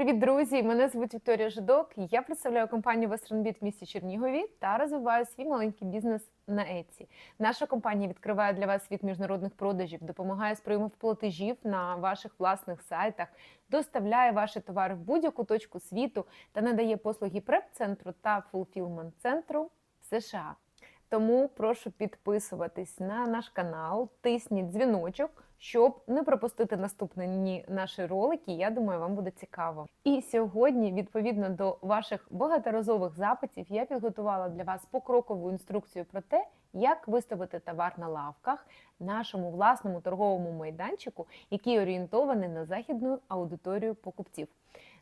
Привіт, друзі! Мене звуть Вікторія Жидок. Я представляю компанію WesternBit в місті Чернігові та розвиваю свій маленький бізнес на Etsy. Наша компанія відкриває для вас світ міжнародних продажів, допомагає з прийомом платежів на ваших власних сайтах, доставляє ваші товари в будь-яку точку світу та надає послуги преп-центру та фулфілмент-центру в США. Тому прошу підписуватись на наш канал, тисніть дзвіночок, щоб не пропустити наступні наші ролики. Я думаю, вам буде цікаво. І сьогодні, відповідно до ваших багаторазових запитів, я підготувала для вас покрокову інструкцію про те, як виставити товар на лавках нашому власному торговому майданчику, який орієнтований на західну аудиторію покупців.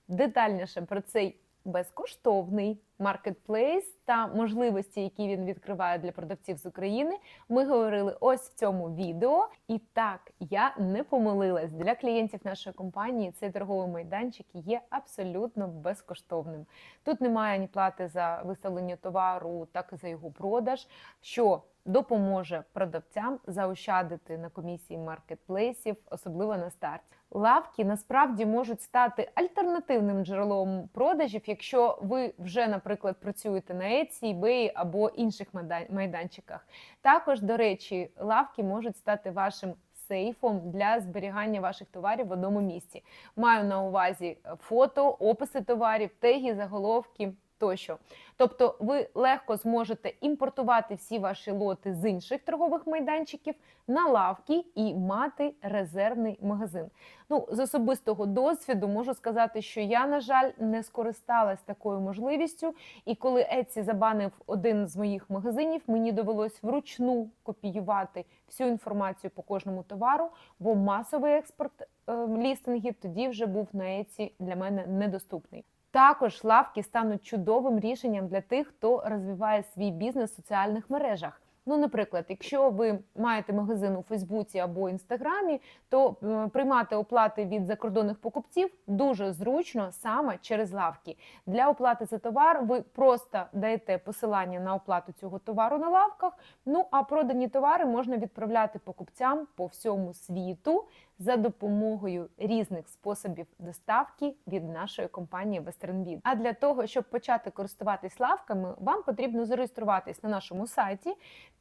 Детальніше про цей безкоштовний маркетплейс та можливості, які він відкриває для продавців з України. Ми говорили ось в цьому відео. І так, я не помилилась для клієнтів нашої компанії. Цей торговий майданчик є абсолютно безкоштовним. Тут немає ні плати за виставлення товару, так і за його продаж. що Допоможе продавцям заощадити на комісії маркетплейсів, особливо на старті. Лавки насправді можуть стати альтернативним джерелом продажів, якщо ви вже, наприклад, працюєте на Etsy, eBay або інших майданчиках. Також, до речі, лавки можуть стати вашим сейфом для зберігання ваших товарів в одному місці. Маю на увазі фото, описи товарів, теги, заголовки тощо. Тобто ви легко зможете імпортувати всі ваші лоти з інших торгових майданчиків на лавки і мати резервний магазин. Ну, з особистого досвіду можу сказати, що я, на жаль, не скористалась такою можливістю. І коли Etsy забанив один з моїх магазинів, мені довелось вручну копіювати всю інформацію по кожному товару, бо масовий експорт е, лістингів тоді вже був на Etsy для мене недоступний. Також лавки стануть чудовим рішенням для тих, хто розвиває свій бізнес в соціальних мережах. Ну, наприклад, якщо ви маєте магазин у Фейсбуці або Інстаграмі, то е, приймати оплати від закордонних покупців дуже зручно саме через лавки. Для оплати за товар ви просто даєте посилання на оплату цього товару на лавках. Ну а продані товари можна відправляти покупцям по всьому світу за допомогою різних способів доставки від нашої компанії WesternBid. А для того, щоб почати користуватись лавками, вам потрібно зареєструватись на нашому сайті,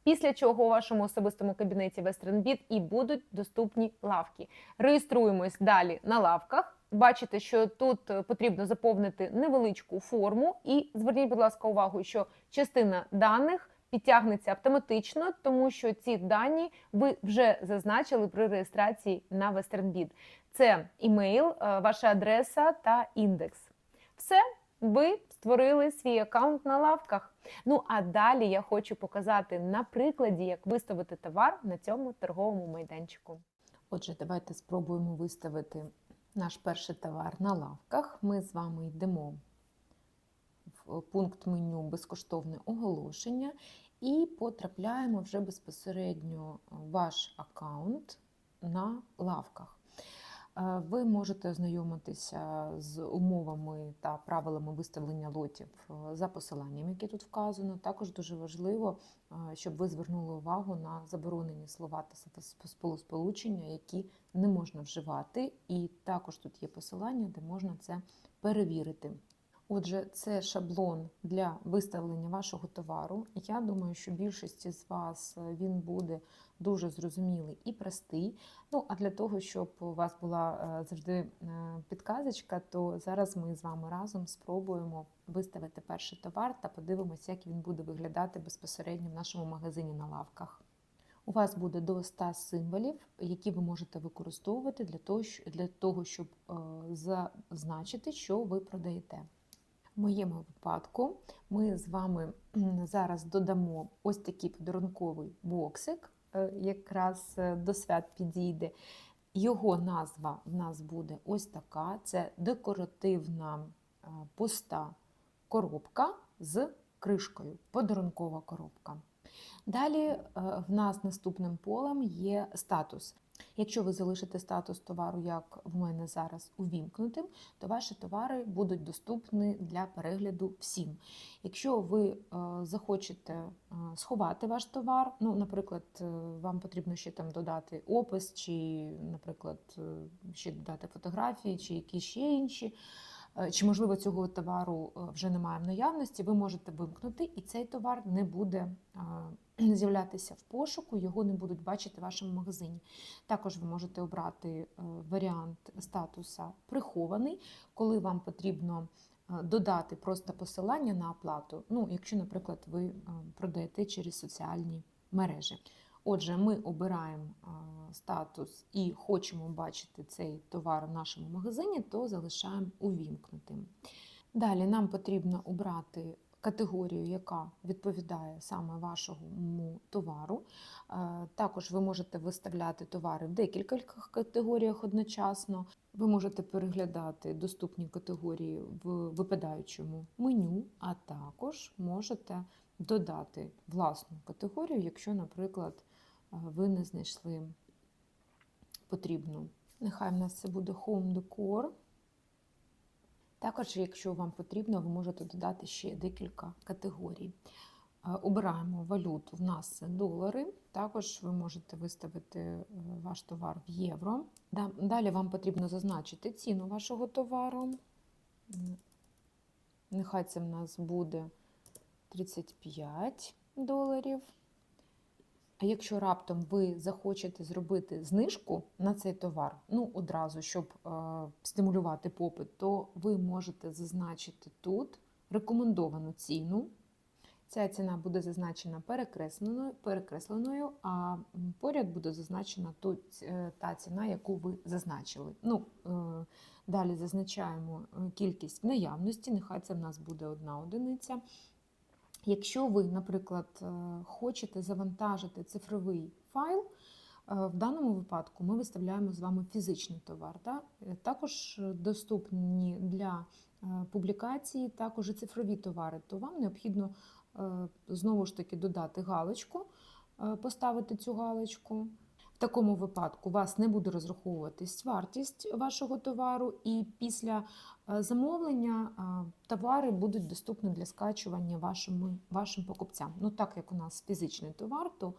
після чого у вашому особистому кабінеті WesternBid і будуть доступні лавки. Реєструємось далі на лавках. Бачите, що тут потрібно заповнити невеличку форму, і зверніть, будь ласка, увагу, що частина даних підтягнеться автоматично, тому що ці дані ви вже зазначили при реєстрації на WesternBid. Це імейл, е, ваша адреса та індекс. Все, ви створили свій аккаунт на лавках. Ну а далі я хочу показати на прикладі, як виставити товар на цьому торговому майданчику. Отже, давайте спробуємо виставити наш перший товар на лавках. Ми з вами йдемо пункт меню безкоштовне оголошення і потрапляємо вже безпосередньо ваш аккаунт на лавках. Е, ви можете ознайомитися з умовами та правилами виставлення лотів е, за посиланням, яке тут вказано. Також дуже важливо, е, щоб ви звернули увагу на заборонені слова та сполучення, які не можна вживати. І також тут є посилання, де можна це перевірити. Отже, це шаблон для виставлення вашого товару. Я думаю, що більшості з вас е, він буде дуже зрозумілий і простий. Ну, а для того, щоб у вас була е, завжди е, підказочка, то зараз ми з вами разом спробуємо виставити перший товар та подивимося, як він буде виглядати безпосередньо в нашому магазині на лавках. У вас буде до 100 символів, які ви можете використовувати для того, для того щоб зазначити, що ви продаєте. В моєму випадку ми з вами зараз додамо ось такий подарунковий боксик, е, якраз е, до свят підійде. Його назва в нас буде ось така: це декоративна е, пуста коробка з кришкою, подарункова коробка. Далі в нас наступним полем є статус. Якщо ви залишите статус товару, як в мене зараз увімкнутим, то ваші товари будуть доступні для перегляду всім. Якщо ви е, захочете е, сховати ваш товар, ну, наприклад, е, вам потрібно ще там додати опис, чи, наприклад, ще додати фотографії, чи якісь ще інші чи можливо цього товару вже немає в наявності, ви можете вимкнути, і цей товар не буде з'являтися в пошуку, його не будуть бачити в вашому магазині. Також ви можете обрати е, варіант статуса прихований, коли вам потрібно е, додати просто посилання на оплату. Ну, якщо, наприклад, ви е, продаєте через соціальні мережі. Отже, ми обираємо статус і хочемо бачити цей товар в нашому магазині, то залишаємо увімкнутим. Далі нам потрібно обрати категорію, яка відповідає саме вашому товару. Е, Також ви можете виставляти товари в декілька категоріях одночасно. Ви можете переглядати доступні категорії в випадаючому меню, а також можете додати власну категорію, якщо, наприклад, е, ви не знайшли потрібну. Нехай в нас це буде Home Decor. Також, якщо вам потрібно, ви можете додати ще декілька категорій. Е, Обираємо валюту, в нас долари. Також ви можете виставити е, ваш товар в євро. Далі вам потрібно зазначити ціну вашого товару. Нехай це в нас буде 35 доларів. А якщо раптом ви захочете зробити знижку на цей товар, ну одразу, щоб е, стимулювати попит, то ви можете зазначити тут рекомендовану ціну. Ця ціна буде зазначена перекресленою, перекресленою а поряд буде зазначена ту, ць- е, та ціна, яку ви зазначили. Ну, е, далі зазначаємо е, кількість наявності, нехай це в нас буде одна одиниця. Якщо ви, наприклад, е, хочете завантажити цифровий файл, е, в даному випадку ми виставляємо з вами фізичний товар. Да? Е, Також доступні для публікації також і цифрові товари, то вам необхідно знову ж таки додати галочку, поставити цю галочку. В такому випадку вас не буде розраховуватись вартість вашого товару, і після е, замовлення е, товари будуть доступні для скачування вашим, вашим покупцям. Ну, так як у нас фізичний товар, то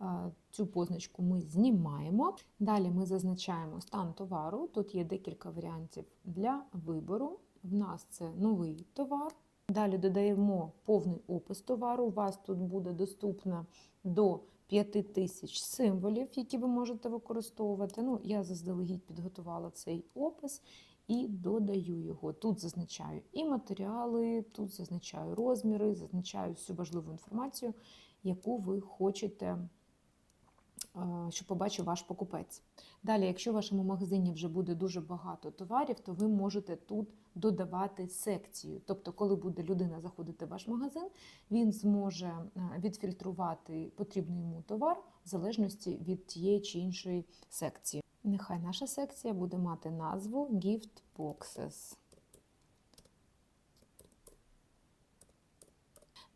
е, цю позначку ми знімаємо. Далі ми зазначаємо стан товару. Тут є декілька варіантів для вибору. В нас це новий товар. Далі додаємо повний опис товару. У вас тут буде доступно до 5 тисяч символів, які ви можете використовувати. Ну, я заздалегідь підготувала цей опис і додаю його. Тут зазначаю і матеріали, тут зазначаю розміри, зазначаю всю важливу інформацію, яку ви хочете, е, щоб побачив ваш покупець. Далі, якщо в вашому магазині вже буде дуже багато товарів, то ви можете тут додавати секцію. Тобто, коли буде людина заходити в ваш магазин, він зможе е, відфільтрувати потрібний йому товар в залежності від тієї чи іншої секції. Нехай наша секція буде мати назву Gift Boxes.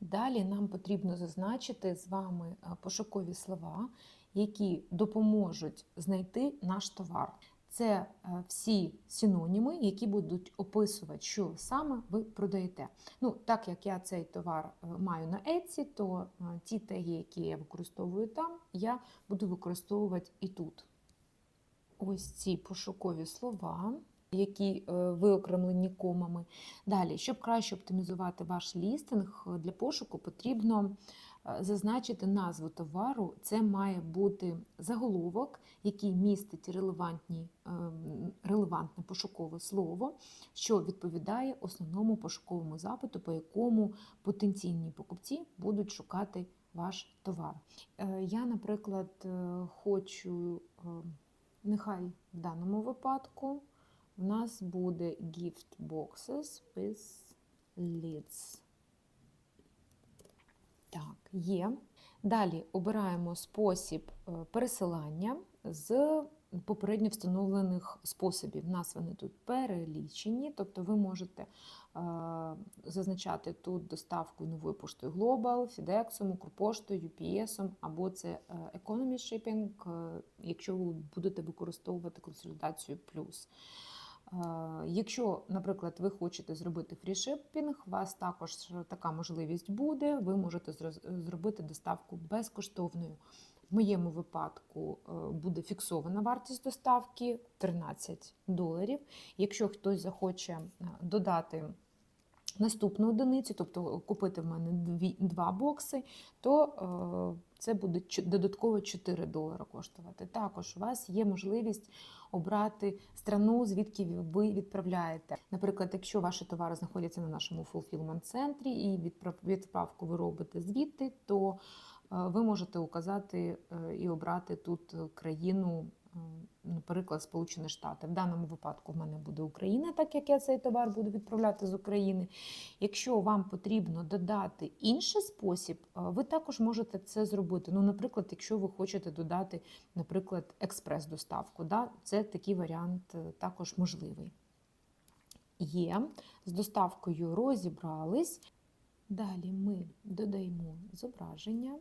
Далі нам потрібно зазначити з вами е, пошукові слова, які допоможуть знайти наш товар. Це е, всі синоніми, які будуть описувати, що саме ви продаєте. Ну, так як я цей товар е, маю на Etsy, то е, ті теги, які я використовую там, я буду використовувати і тут. Ось ці пошукові слова, які виокремлені комами. Далі, щоб краще оптимізувати ваш лістинг, для пошуку потрібно зазначити назву товару. Це має бути заголовок, який містить релевантні, е, релевантне пошукове слово, що відповідає основному пошуковому запиту, по якому потенційні покупці будуть шукати ваш товар. Е, Я, наприклад, е, хочу, е, нехай в даному випадку в нас буде gift boxes with lids. Так, є. Далі обираємо спосіб е, пересилання з попередньо встановлених способів. У нас вони тут перелічені, тобто ви можете е, зазначати тут доставку новою поштою Global, FedEx, Укрпоштою, UPS, або це е, Economy Shipping, якщо ви будете використовувати консолідацію плюс. Якщо, наприклад, ви хочете зробити фрішипінг, у вас також така можливість буде. Ви можете зробити доставку безкоштовною. В моєму випадку е, буде фіксована вартість доставки 13 доларів. Якщо хтось захоче е, додати наступну одиницю, тобто купити в мене дві, два бокси, то е, це буде додатково 4 долара коштувати. Також у вас є можливість обрати страну, звідки ви відправляєте. Наприклад, якщо ваші товари знаходяться на нашому fulfillment центрі і відправ- відправку ви робите звідти, то е, ви можете указати е, і обрати тут країну, наприклад, Сполучені Штати. В даному випадку в мене буде Україна, так як я цей товар буду відправляти з України. Якщо вам потрібно додати інший спосіб, е, ви також можете це зробити. Ну, наприклад, якщо ви хочете додати, наприклад, експрес-доставку, да, це такий варіант е, також можливий. Є, з доставкою розібрались. Далі ми додаємо зображення.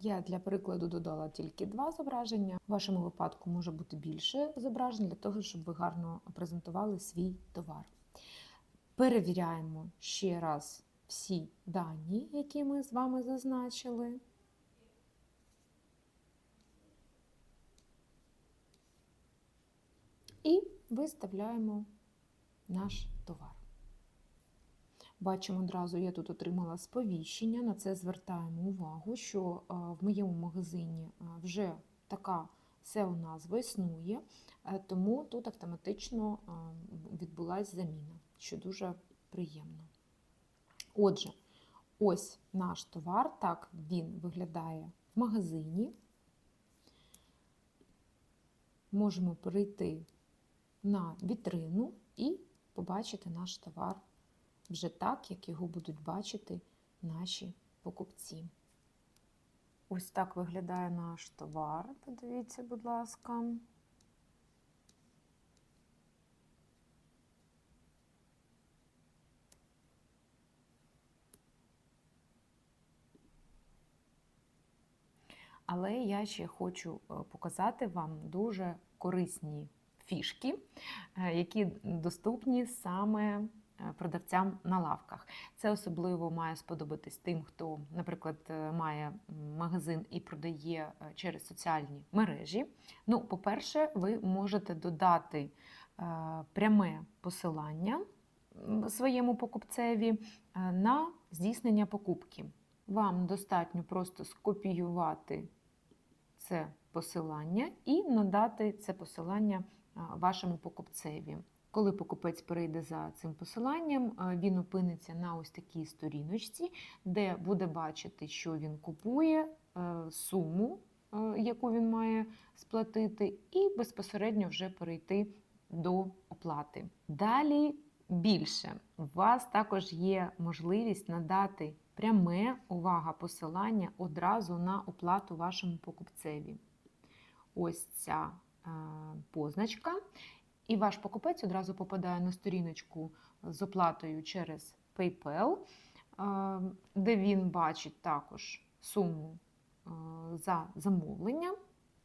Я для прикладу додала тільки два зображення. В вашому випадку може бути більше зображень для того, щоб ви гарно презентували свій товар. Перевіряємо ще раз всі дані, які ми з вами зазначили. І виставляємо наш товар. Бачимо одразу, я тут отримала сповіщення. На це звертаємо увагу, що е, в моєму магазині е, вже така SEO-назва існує, е, тому тут автоматично відбулася заміна, що дуже приємно. Отже, ось наш товар, так він виглядає в магазині. Можемо перейти на вітрину і побачити наш товар вже так, як його будуть бачити наші покупці. Ось так виглядає наш товар. Подивіться, будь ласка. Але я ще хочу е, показати вам дуже корисні фішки, е, які доступні саме продавцям на лавках. Це особливо має сподобатись тим, хто, наприклад, е, має магазин і продає е, через соціальні мережі. Ну, по-перше, ви можете додати е, пряме посилання своєму покупцеві е, на здійснення покупки. Вам достатньо просто скопіювати це посилання і надати це посилання вашому покупцеві. Коли покупець перейде за цим посиланням, він опиниться на ось такій сторіночці, де буде бачити, що він купує, е, суму, е, яку він має сплатити, і безпосередньо вже перейти до оплати. Далі більше у вас також є можливість надати пряме увага посилання одразу на оплату вашому покупцеві. Ось ця е, позначка. І ваш покупець одразу попадає на сторіночку з оплатою через PayPal, е, де він бачить також суму е, за замовлення.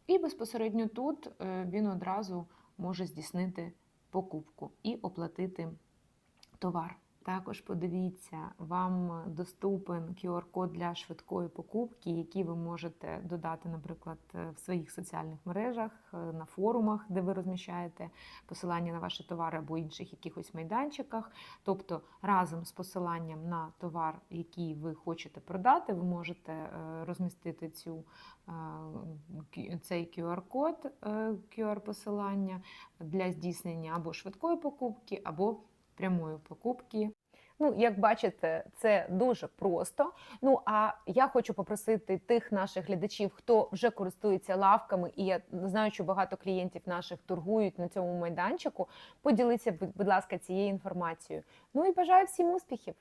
І безпосередньо тут е, він одразу може здійснити покупку і оплатити товар. Також подивіться, вам доступен QR-код для швидкої покупки, який ви можете додати, наприклад, в своїх соціальних мережах, е, на форумах, де ви розміщаєте посилання на ваші товари або інших якихось майданчиках. Тобто разом з посиланням на товар, який ви хочете продати, ви можете е, розмістити цю, е, цей QR-код, QR-посилання для здійснення або швидкої покупки, або прямої покупки. Ну, як бачите, це дуже просто. Ну а я хочу попросити тих наших глядачів, хто вже користується лавками, і я знаю, що багато клієнтів наших торгують на цьому майданчику. Поділіться, будь ласка, цією інформацією. Ну і бажаю всім успіхів!